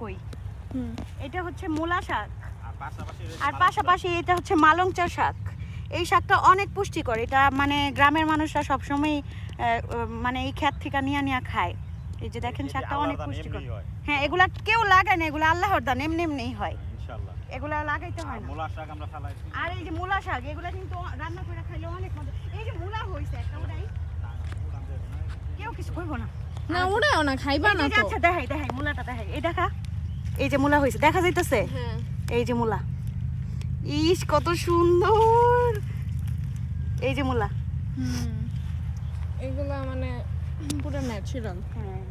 কই? এটা হচ্ছে মূলা শাক। আর পাশাপাশি এটা হচ্ছে মালংচা শাক। এই শাকটা অনেক পুষ্টিকর। এটা মানে গ্রামের মানুষরা সবসময় মানে এই ক্ষেত থেকে নিয়ে নিয়ে খায়। এই যে দেখেন শাকটা অনেক পুষ্টিকর। হ্যাঁ। এগুলা কেউ লাগায় না এগুলো আল্লাহর দান এমনি এমনিই হয়। এগুলা লাগাইতে হয় না। মূলা শাক আমরা ফালাইছি আর এই যে মূলা শাক এগুলা কিন্তু রান্না করে খাইলে অনেক মজা। এই যে মূলা হইছে একটা ওটাই। কেউ কিছু করব না। না ওরাও না খাইবা না এই যে তো। আচ্ছা দেখাই দেখাই মূলাটা দেখাই। এই দেখা। এই যে মূলা হইছে দেখা যাইতেছে? হ্যাঁ। এই যে মূলা। ইস কত সুন্দর! এই যে মূলা। হুম। এগুলা মানে পুরো ন্যাচারাল হ্যাঁ।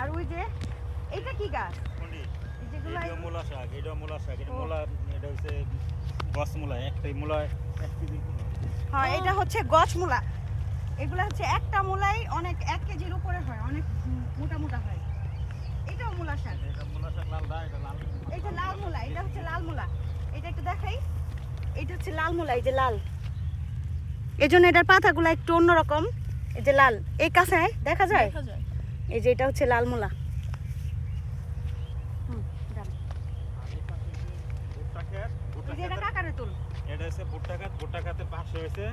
আর ওই যে এইটা কি গাছ? কোনটি? এই যেগুলো এইটাও মূলা শাক এটাও মূলা শাক এটা মূলা এটা হচ্ছে গছ মূলা একটাই হ্যাঁ এটা হচ্ছে গছ মূলা। এগুলো হচ্ছে একটা মূলাই অনেক এক কেজির উপরে হয় অনেক মোটা মোটা হয়। মূলা শাক। এটা মূলা শাক লালটা এটা লাল এটা মূলা এটা হচ্ছে লাল মূলা। এটা একটু দেখাই। এটা হচ্ছে লাল মূলা এই যে লাল। এই জন্য এটার পাতাগুলো একটু অন্যরকম এই যে লাল। এই কাছে দেখা যায়? এই যে এটা হচ্ছে লাল মূলা। ভুট্টা এটা হচ্ছে পাশে হয়েছে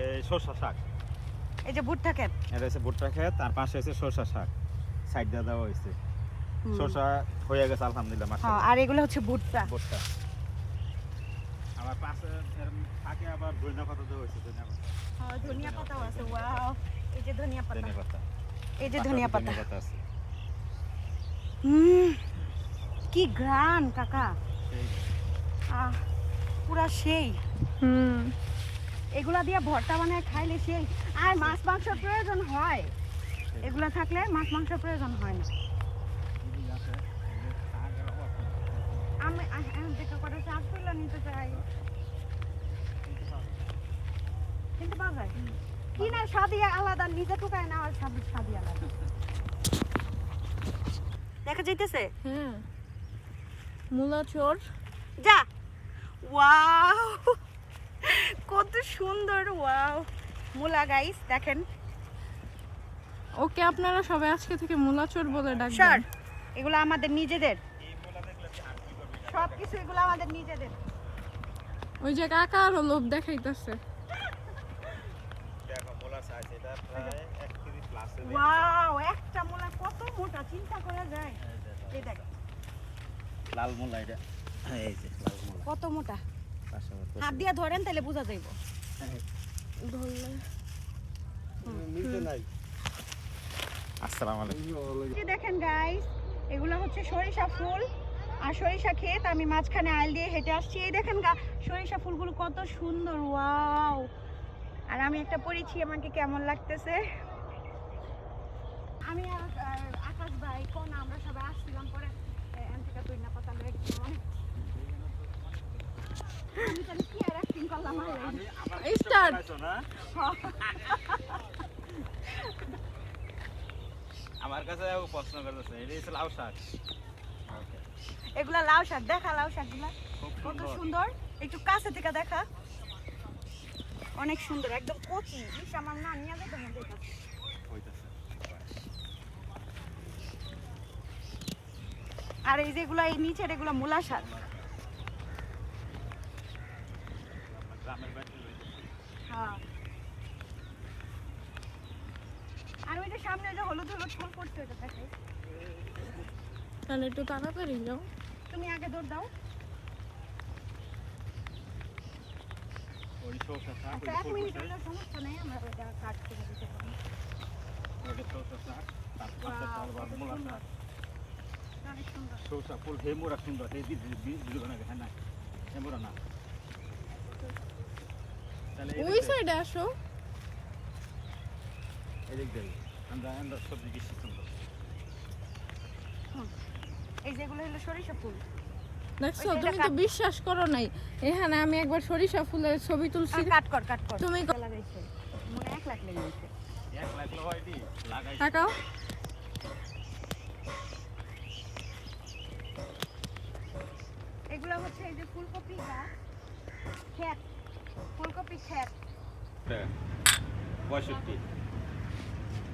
এই সরষা শাক। এই যে ভুট্টা ক্ষেত। এটা হচ্ছে ভুট্টা ক্ষেত আর পাশে হচ্ছে সরষা শাক। সাইড দেওয়া হয়েছে। সরষা হয়ে গেছে আলহামদুলিল্লাহ হ্যাঁ মাশাআল্লাহ আর এগুলো হচ্ছে ভুট্টা। ভুট্টা। আবার পাশে এর ফাঁকে আবার ধনিয়া পাতা দেওয়া হয়েছে ধনিয়া পাতা। হ্যাঁ ধনিয়া পাতাও আছে ওয়াও। এই যে ধনিয়া পাতা। ধনিয়া পাতা। এই যে ধনিয়া পাতা। পাতা আছে। হুম কি গ্রান কাকা। আহ পুরা সেই। হুম। এগুলা দিয়ে ভর্তা বানায় খাইলে সেই। আর মাছ মাংসের প্রয়োজন হয়। এগুলা থাকলে মাছ মাংসের প্রয়োজন হয় না এগুলো আছে, এগুলো শাক আর অল্প। আমি দেখা করে তুলে নিতে চাই। কিন্তু পাওয়া যায় কিনা স্বাদই আলাদা নিজে টুকায় না আর স্বাদই আলাদা। দেখা যাইতেছে? হ্যাঁ। মূলা চোর। যা। ওয়াও কত সুন্দর ওয়াও। মুলা গাইস দেখেন। ওকে আপনারা সবাই আজকে থেকে মূলা চোর বলে স্যার ডাকবেন এগুলো আমাদের নিজেদের এই মূলা দেখলে কি আর এগুলো আমাদের নিজেদের। ওই যে কাকা আরও লোভ দেখাইতেছে। দেখো মূলা size, এটা প্রায় এক কেজি plus এর ওয়াও একটা মুলা কত মোটা চিন্তা করা যায়। এই দেখ। লাল মূলা এটা। এই যে লাল মূলা। কত মোটা? পাশে আবার কচি। হাত দিয়ে ধরেন তাহলে বোঝা যাইব। ধরলে। আসসালামু আলাইকুম। দেখেন গাইস এগুলো হচ্ছে সরিষা ফুল। আর সরিষা ক্ষেত আমি মাঝখানে আইল দিয়ে হেঁটে আসছি। এই দেখেন গা সরিষা ফুলগুলো কত সুন্দর ওয়াও। আর আমি একটা পরেছি আমাকে কেমন লাগতেছে? আমি আর আকাশ ভাই কোন আমরা সবাই আসছিলাম পরে তুই না পাতা আমি জানি কি আর অ্যাক্টিং করলাম আমি আমার কাছে প্রশ্ন করতেছে এটা লাউ শাক। এগুলা লাউ শাক দেখা লাউ শাকগুলা। খুব কত সুন্দর। একটু কাছে থেকে দেখা। অনেক সুন্দর একদম কচি। ইস আমার না নিয়ে যেতে হইতাছে। হইতাছে। আর এই যেগুলো এই নিচের এগুলো মূলা শাক। হ্যাঁ। আর ওই যে সামনে যে হলুদ হলুদ ফুল পড়ছে ওটা দেখে তাহলে একটু তাড়াতাড়ি যাও। তুমি আগে দৌড় দাও। আচ্ছা এক মিনিট হলে সমস্যা নেই আমরা ওইটা কাট করে দিতে পারি ফুল হে মোরা সুন্দর হে হ্যাঁ না হে মোরা না। তাহলে এই ওই সাইডে আসো। আমরা সবজি বেশি সুন্দর। এই যেগুলো হলো সরিষা ফুল। দেখছ তুমি তো বিশ্বাস করো নাই। এখানে আমি একবার সরিষা ফুলের ছবি তুলছি। কাট কর কাট কর। তুমি ক- মনে এক লাখ লেগে গেছে। এক হয় দি লাগাই তাকাও। এগুলো হচ্ছে এই যে ফুলকপি গাছ। ক্ষেত ফুলকপি ক্ষেত পঁয়ষট্টি।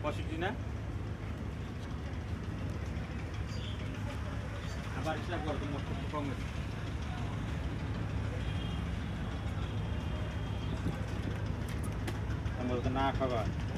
পঁয়ষট্টি না বাড়িটা করে তো মোট কম গেছে আমরা তো না খাবার।